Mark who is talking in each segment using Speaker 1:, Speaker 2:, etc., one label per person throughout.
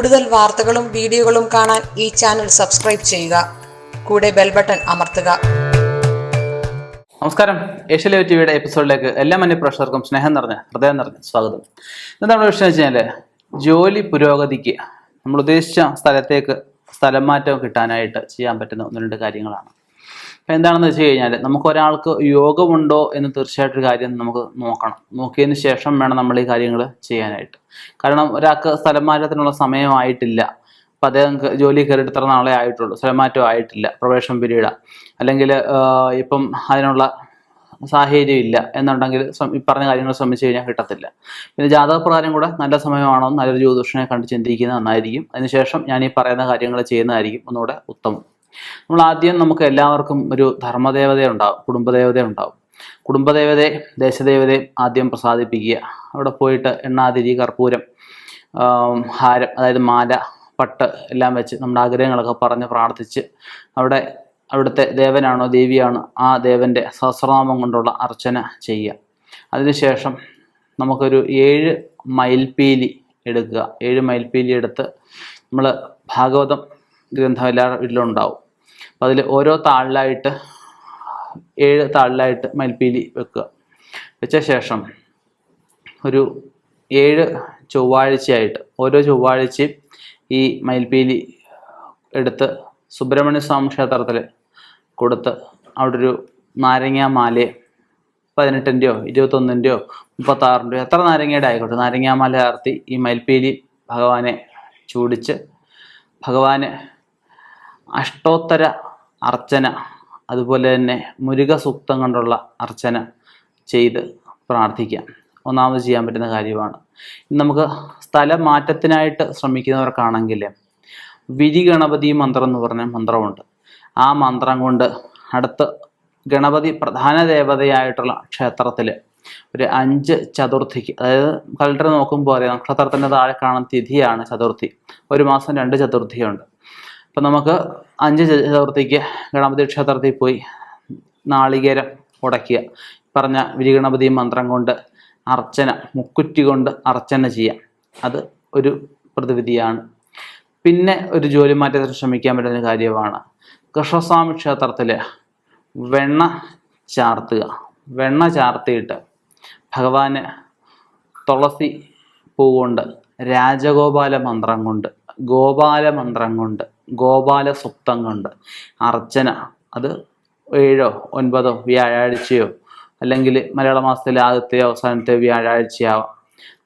Speaker 1: കൂടുതൽ വാർത്തകളും വീഡിയോകളും കാണാൻ ഈ ചാനൽ സബ്സ്ക്രൈബ് ചെയ്യുക. കൂടെ ബെൽ ബട്ടൺ അമർത്തുക.
Speaker 2: നമസ്കാരം. ഏഷ്യലൈവ് ടിവിയുടെ എപ്പിസോഡിലേക്ക് എല്ലാ മന്യ പ്രേക്ഷകർക്കും സ്നേഹം നിറഞ്ഞ ഹൃദയം നിറഞ്ഞ സ്വാഗതം. ഇന്ന് നമ്മുടെ വിഷയം വെച്ച് കഴിഞ്ഞാൽ ജോലി പുരോഗതിക്ക് നമ്മൾ ഉദ്ദേശിച്ച സ്ഥലത്തേക്ക് സ്ഥലം മാറ്റം കിട്ടാനായിട്ട് ചെയ്യാൻ പറ്റുന്ന ഒന്ന് രണ്ട് കാര്യങ്ങളാണ്. എന്താണെന്ന് വെച്ച് കഴിഞ്ഞാൽ നമുക്ക് ഒരാൾക്ക് യോഗമുണ്ടോ എന്ന് തീർച്ചയായിട്ടും കാര്യം നമുക്ക് നോക്കണം. നോക്കിയതിന് ശേഷം വേണം നമ്മൾ ഈ കാര്യങ്ങൾ ചെയ്യാനായിട്ട്. കാരണം ഒരാൾക്ക് സ്ഥലം മാറ്റത്തിനുള്ള സമയമായിട്ടില്ല. അപ്പം അദ്ദേഹം ജോലി കയറിയിട്ട് ഇത്ര നാളെ ആയിട്ടുള്ളൂ. സ്ഥലമാറ്റം ആയിട്ടില്ല. പ്രവേശനം പിരീഡ. അല്ലെങ്കിൽ ഇപ്പം അതിനുള്ള സാഹചര്യം ഇല്ല എന്നുണ്ടെങ്കിൽ ഈ പറഞ്ഞ കാര്യങ്ങൾ ശ്രമിച്ചു കഴിഞ്ഞാൽ കിട്ടത്തില്ല. പിന്നെ ജാതകപ്രകാരം കൂടെ നല്ല സമയമാണോ? നല്ലൊരു ജ്യോതിഷനെ കണ്ട് ചിന്തിക്കുന്നത് നന്നായിരിക്കും. അതിനുശേഷം ഞാൻ ഈ പറയുന്ന കാര്യങ്ങൾ ചെയ്യുന്നതായിരിക്കും ഒന്നുകൂടെ ഉത്തമം. നമ്മൾ ആദ്യം നമുക്ക് എല്ലാവർക്കും ഒരു ധർമ്മദേവത ഉണ്ടാവും കുടുംബദേവത ഉണ്ടാവും കുടുംബദേവതയെ ദേശദേവതയെ ആദ്യം പ്രസാദിപ്പിക്കുക. അവിടെ പോയിട്ട് എണ്ണാതിരി കർപ്പൂരം ഹാരം അതായത് മാല പട്ട് എല്ലാം വെച്ച് നമ്മുടെ ആഗ്രഹങ്ങളൊക്കെ പറഞ്ഞ് പ്രാർത്ഥിച്ച് അവിടെ അവിടുത്തെ ദേവനാണോ ദേവിയാണോ ആ ദേവന്റെ സഹസ്രനാമം കൊണ്ടുള്ള അർച്ചന ചെയ്യുക. അതിനുശേഷം നമുക്കൊരു ഏഴ് മയിൽപീലി എടുക്കുക. ഏഴ് മയിൽപീലി എടുത്ത് നമ്മൾ ഭാഗവതം ഗ്രന്ഥം എല്ലാ വീട്ടിലും ഉണ്ടാവും അപ്പോൾ അതിൽ ഓരോ താളിലായിട്ട് ഏഴ് താളിലായിട്ട് മയിൽപ്പീലി വെക്കുക. വെച്ച ശേഷം ഒരു ഏഴ് ചൊവ്വാഴ്ചയായിട്ട് ഓരോ ചൊവ്വാഴ്ചയും ഈ മയിൽപ്പീലി എടുത്ത് സുബ്രഹ്മണ്യ സ്വാമി ക്ഷേത്രത്തിൽ കൊടുത്ത് അവിടെ ഒരു നാരങ്ങ മാല പതിനെട്ടിന്റെയോ ഇരുപത്തൊന്നിന്റെയോ മുപ്പത്താറിന്റെയോ എത്ര നാരങ്ങയുടെ ആയിക്കോട്ടെ നാരങ്ങാമാല ആർത്തി ഈ മയിൽപ്പീലി ഭഗവാനെ ചൂടിച്ച് ഭഗവാന് അഷ്ടോത്തര അർച്ചന അതുപോലെ തന്നെ മുരുക സൂക്തം കൊണ്ടുള്ള അർച്ചന ചെയ്ത് പ്രാർത്ഥിക്കാം. ഒന്നാമത് ചെയ്യാൻ പറ്റുന്ന കാര്യമാണ്. നമുക്ക് സ്ഥലം മാറ്റത്തിനായിട്ട് ശ്രമിക്കുന്നവർക്കാണെങ്കിൽ വിരി ഗണപതി മന്ത്രം എന്ന് പറഞ്ഞ മന്ത്രമുണ്ട്. ആ മന്ത്രം കൊണ്ട് അടുത്ത് ഗണപതി പ്രധാന ദേവതയായിട്ടുള്ള ക്ഷേത്രത്തിൽ ഒരു അഞ്ച് ചതുർത്ഥിക്ക് അതായത് കലണ്ടർ നോക്കുമ്പോൾ അറിയാം നക്ഷത്രത്തിന്റെ താഴെ കാണുന്ന തിഥിയാണ് ചതുർത്ഥി. ഒരു മാസം രണ്ട് ചതുർത്ഥിയുണ്ട്. അപ്പം നമുക്ക് അഞ്ച് ചതുർത്ഥിക്ക് ഗണപതി ക്ഷേത്രത്തിൽ പോയി നാളികേരം ഉടയ്ക്കുക. പറഞ്ഞ വിരിഗണപതി മന്ത്രം കൊണ്ട് അർച്ചന മുക്കുറ്റി കൊണ്ട് അർച്ചന ചെയ്യാം. അത് ഒരു പ്രതിവിധിയാണ്. പിന്നെ ഒരു ജോലി മാറ്റത്തിന് ശ്രമിക്കാൻ പറ്റുന്ന കാര്യമാണ്. കൃഷ്ണസ്വാമി ക്ഷേത്രത്തിൽ വെണ്ണ ചാർത്തുക. വെണ്ണ ചാർത്തിയിട്ട് ഭഗവാന് തുളസി പൂവുകൊണ്ട് കൊണ്ട് രാജഗോപാല മന്ത്രം കൊണ്ട് ഗോപാല മന്ത്രം കൊണ്ട് ഗോപാല സുക്തം കൊണ്ട് അർച്ചന അത് ഏഴോ ഒൻപതോ വ്യാഴാഴ്ചയോ അല്ലെങ്കിൽ മലയാള മാസത്തിലെ ആദ്യത്തെ അവസാനത്തെ വ്യാഴാഴ്ചയാവാം.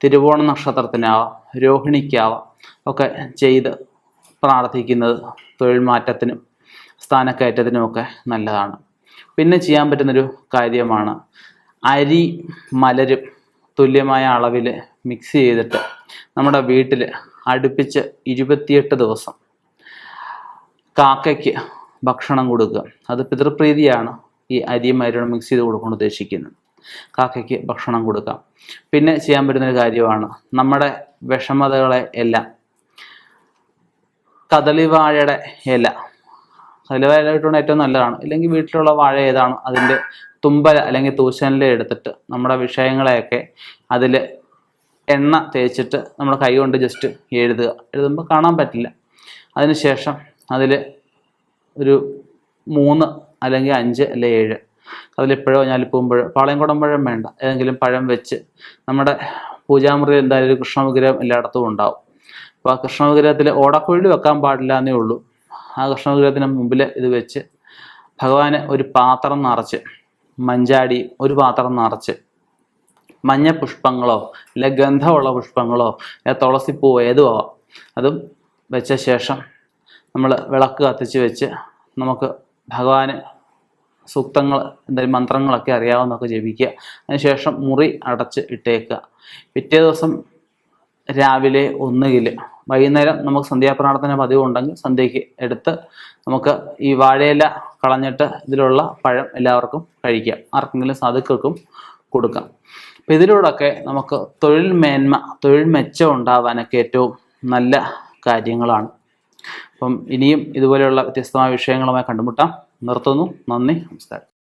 Speaker 2: തിരുവോണ നക്ഷത്രത്തിനാവാം രോഹിണിക്കാവാം ഒക്കെ ചെയ്ത് പ്രാർത്ഥിക്കുന്നത് തൊഴിൽ മാറ്റത്തിനും സ്ഥാനക്കയറ്റത്തിനുമൊക്കെ നല്ലതാണ്. പിന്നെ ചെയ്യാൻ പറ്റുന്നൊരു കാര്യമാണ് അരി മലരും തുല്യമായ അളവിൽ മിക്സ് ചെയ്തിട്ട് നമ്മുടെ വീട്ടിൽ അടുപ്പിച്ച് ഇരുപത്തിയെട്ട് ദിവസം കാക്കയ്ക്ക് ഭക്ഷണം കൊടുക്കുക. അത് പിതൃപ്രീതിയാണ് ഈ അരിയും അരിയോട് മിക്സ് ചെയ്ത് കൊടുക്കൊണ്ട് ഉദ്ദേശിക്കുന്നത്. കാക്കയ്ക്ക് ഭക്ഷണം കൊടുക്കാം പിന്നെ ചെയ്യാൻ പറ്റുന്നൊരു കാര്യമാണ് നമ്മുടെ വിഷമതകളെ എല്ലാം കദളിവാഴയുടെ ഇല. കദളിവാഴ ഇട്ടുകൊണ്ട് ഏറ്റവും നല്ലതാണ്. ഇല്ലെങ്കിൽ വീട്ടിലുള്ള വാഴ ഏതാണ്? അതിന്റെ തുമ്പല അല്ലെങ്കിൽ തൂശനില എടുത്തിട്ട് നമ്മുടെ വിഷയങ്ങളെയൊക്കെ അതിൽ എണ്ണ തേച്ചിട്ട് നമ്മുടെ കൈ കൊണ്ട് ജസ്റ്റ് എഴുതുക. എഴുതുമ്പോൾ കാണാൻ പറ്റില്ല. അതിനുശേഷം അതിൽ ഒരു മൂന്ന് അല്ലെങ്കിൽ അഞ്ച് അല്ലെ ഏഴ്. അതിലിപ്പോഴോ ഞാലിപ്പൂമ്പഴോ പാളയംകുടം പഴം വേണ്ട. ഏതെങ്കിലും പഴം വെച്ച് നമ്മുടെ പൂജാമുറിയിൽ എന്തായാലും ഒരു കൃഷ്ണ വിഗ്രഹം എല്ലായിടത്തും ഉണ്ടാവും. അപ്പോൾ ആ കൃഷ്ണ വിഗ്രഹത്തിൽ ഓടക്കുഴൽ വെക്കാൻ പാടില്ല എന്നേ ഉള്ളൂ. ആ കൃഷ്ണ വിഗ്രഹത്തിന് മുമ്പിൽ ഇത് വെച്ച് ഭഗവാനെ ഒരു പാത്രം നിറച്ച് മഞ്ചാടി ഒരു പാത്രം നിറച്ച് മഞ്ഞ പുഷ്പങ്ങളോ അല്ലെ ഗന്ധമുള്ള പുഷ്പങ്ങളോ തുളസിപ്പൂവോ ഏതുവാ അതും വെച്ച ശേഷം നമ്മൾ വിളക്ക് കത്തിച്ച് വെച്ച് നമുക്ക് ഭഗവാന് സൂക്തങ്ങൾ എന്തെങ്കിലും മന്ത്രങ്ങളൊക്കെ അറിയാവുന്നതൊക്കെ ജപിക്കുക. അതിനുശേഷം മുറി അടച്ച് ഇട്ടേക്കുക. പിറ്റേ ദിവസം രാവിലെ ഒന്നുകിൽ വൈകുന്നേരം നമുക്ക് സന്ധ്യാപ്രാർത്ഥന പതിവ് ഉണ്ടെങ്കിൽ സന്ധ്യയ്ക്ക് എടുത്ത് നമുക്ക് ഈ വാഴയില കളഞ്ഞിട്ട് ഇതിലുള്ള പഴം എല്ലാവർക്കും കഴിക്കാം. ആർക്കെങ്കിലും സാധുക്കൾക്കും കൊടുക്കാം. അപ്പം ഇതിലൂടെയൊക്കെ നമുക്ക് തൊഴിൽ മേന്മ തൊഴിൽ മെച്ചം ഉണ്ടാവാനൊക്കെ ഏറ്റവും നല്ല കാര്യങ്ങളാണ്. അപ്പം ഇനിയും ഇതുപോലെയുള്ള വ്യത്യസ്തമായ വിഷയങ്ങളുമായി കണ്ടുമുട്ടാം. നിർത്തുന്നു. നന്ദി. നമസ്കാരം.